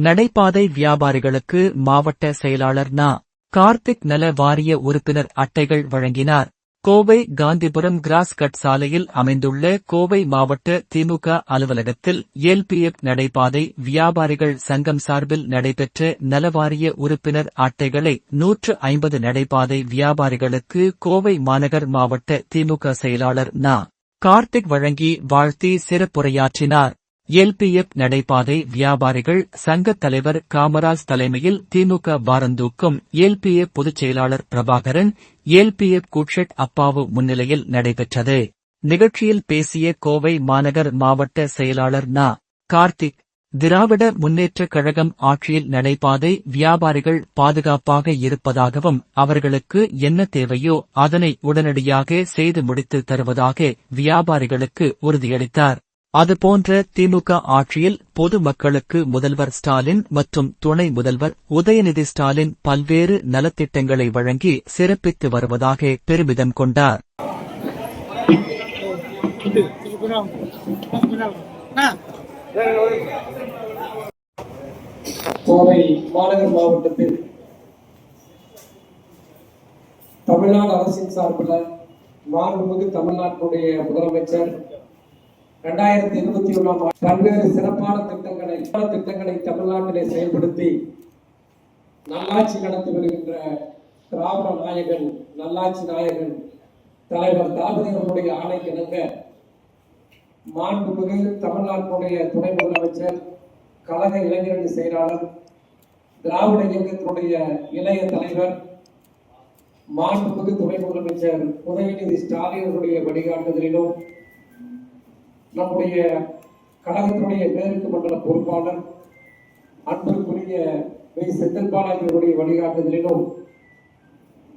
நடைபாதை வியாபாரிகளுக்கு மாவட்ட செயலாளர் நா. கார்த்திக் நல வாரிய உறுப்பினர் அட்டைகள் வழங்கினார். கோவை காந்திபுரம் கிராஸ் கட் சாலையில் அமைந்துள்ள கோவை மாவட்ட திமுக அலுவலகத்தில் எல்பிஎஃப் நடைபாதை வியாபாரிகள் சங்கம் சார்பில் நடைபெற்ற நலவாரிய உறுப்பினர் அட்டைகளை நூற்று ஐம்பது நடைபாதை வியாபாரிகளுக்கு கோவை மாநகர் மாவட்ட திமுக செயலாளர் நா. கார்த்திக் வழங்கி வாழ்த்தி சிறப்புரையாற்றினார். எல்பிஎஃப் நடைபாதை வியாபாரிகள் சங்கத் தலைவர் காமராஜ் தலைமையில் திமுக வாரந்தூக்கும் எல்பிஎஃப் பொதுச் செயலாளர் பிரபாகரன் எல்பிஎஃப் கூட்ஷெட் அப்பாவு முன்னிலையில் நடைபெற்றது. நிகழ்ச்சியில் பேசிய கோவை மாநகர் மாவட்ட செயலாளர் நா. கார்த்திக் திராவிட முன்னேற்றக் கழகம் ஆட்சியில் நடைபாதை வியாபாரிகள் பாதுகாப்பாக இருப்பதாகவும் அவர்களுக்கு என்ன தேவையோ அதனை உடனடியாக செய்து முடித்து தருவதாக வியாபாரிகளுக்கு உறுதியளித்தார். அதுபோன்ற திமுக ஆட்சியில் பொது மக்களுக்கு முதல்வர் ஸ்டாலின் மற்றும் துணை முதல்வர் உதயநிதி ஸ்டாலின் பல்வேறு நலத்திட்டங்களை வழங்கி சிறப்பித்து வருவதாக பெருமிதம் கொண்டார். கோவை மாநகர் மாவட்டத்தில் தமிழ்நாடு அரசின் சார்பில் மாண்புமிகு தமிழ்நாட்டினுடைய முதலமைச்சர் இரண்டாயிரத்தி இருபத்தி ஒன்றாம் ஆண்டு பல்வேறு சிறப்பான திட்டங்களை பல திட்டங்களை தமிழ்நாட்டிலே செயல்படுத்தி நல்லாட்சி நடத்தி வருகின்ற திராவிட நாயகன் நல்லாட்சி நாயகன் தலைவர் தளபதி அவர்களுடைய ஆணைக்கிணங்க மாண்புமிகு தமிழ்நாட்டினுடைய துணை முதலமைச்சர் கழக இளைஞரணி செயலாளர் திராவிட இயக்கத்தினுடைய இளைய தலைவர் மாண்புமிகு துணை முதலமைச்சர் உதயநிதி ஸ்டாலின் அவருடைய வழிகாட்டுதலிலும் நம்முடைய கழகத்தினுடைய மேற்கு மண்டல பொறுப்பாளர் அன்பிற்குரிய வை. செந்தில் பாலாஜியுடைய வழிகாட்டுதலிலும்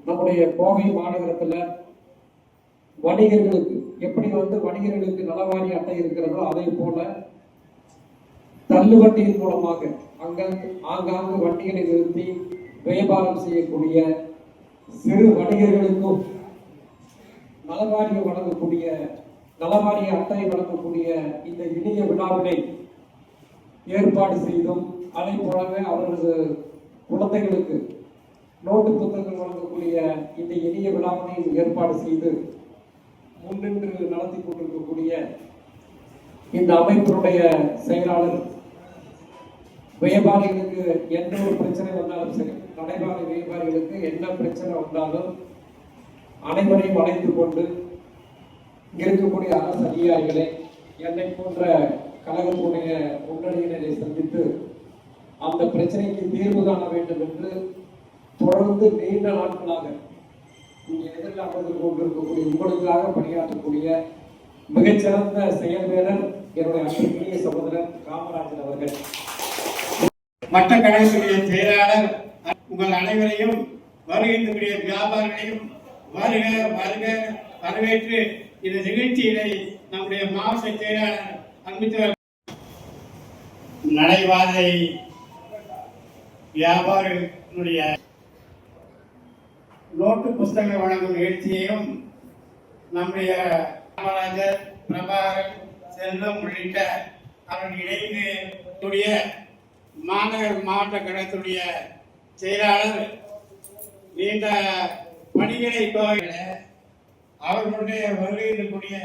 நம்முடைய கோவை மாநகரத்துல வணிகர்களுக்கு எப்படி வந்து வணிகர்களுக்கு நலவாரி அட்டை இருக்கிறதோ அதே போல தள்ளுவண்டியின் மூலமாக அங்கங்கு ஆங்காங்கு வண்டிகளை நிறுத்தி வியாபாரம் செய்யக்கூடிய சிறு வணிகர்களுக்கும் நலவாரியம் வழங்கக்கூடிய நலவாரிய அட்டை வழங்கக்கூடிய இந்த இனிய விழாவினை ஏற்பாடு செய்தும் அதை போலவே அவரது குழந்தைகளுக்கு நோட்டு புத்தகங்கள் வழங்கக்கூடிய இந்த இனிய விழாவினையும் ஏற்பாடு செய்து முன்னின்று நடத்தி கொண்டிருக்கக்கூடிய இந்த அமைப்பினுடைய செயலாளர் வியாபாரிகளுக்கு எந்த ஒரு பிரச்சனை வந்தாலும் சரி நடைபாதை வியாபாரிகளுக்கு என்ன பிரச்சனை வந்தாலும் அனைவரையும் அழைத்து கொண்டு இருக்கக்கூடிய அரசு அதிகாரிகளை என்னை போன்ற கழகத்துடைய முன்னணியினரை சந்தித்து அந்த பிரச்சனைக்கு தீர்வு காண வேண்டும் என்று தொடர்ந்து நீண்ட நாட்களாக நீங்கள் எதிரில் அமர்ந்து கொண்டிருக்கக்கூடிய உங்களுக்காக பணியாற்றக்கூடிய மிகச்சிறந்த செயல் வீரர் என்னுடைய அன்பிற்குரிய சகோதரர் காமராஜர் அவர்கள். மற்ற கழகத்துடைய செயலாளர் உங்கள் அனைவரையும் வருகின்ற வியாபாரிகளையும் வருக வருக வரவேற்று இந்த நிகழ்ச்சியினை நம்முடைய மாவட்ட செயலாளர் அன்பித்தவர் நடைபாதை வியாபாரிகளுடைய நோட்டு புஸ்தகம் வழங்கும் நிகழ்ச்சியையும் நம்முடைய காமராஜர் பிரபாகரன் செல்வம் உள்ளிட்ட அவர்கள் இணைந்து மாநகர் மாவட்ட கழகத்துடைய செயலாளர் நீண்ட பணிகளை கோவில அவர்களுடைய வருகையிடக்கூடிய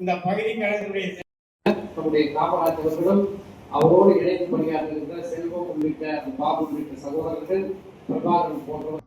இந்த பகுதி காலத்துடைய நம்முடைய காமராஜ் அவரோடு இணைந்து பணியாற்றுகின்ற செல்வம் உள்ளிட்ட பாபு உள்ளிட்ட சகோதரர்கள் பிரபாகரன் போன்றவர்கள்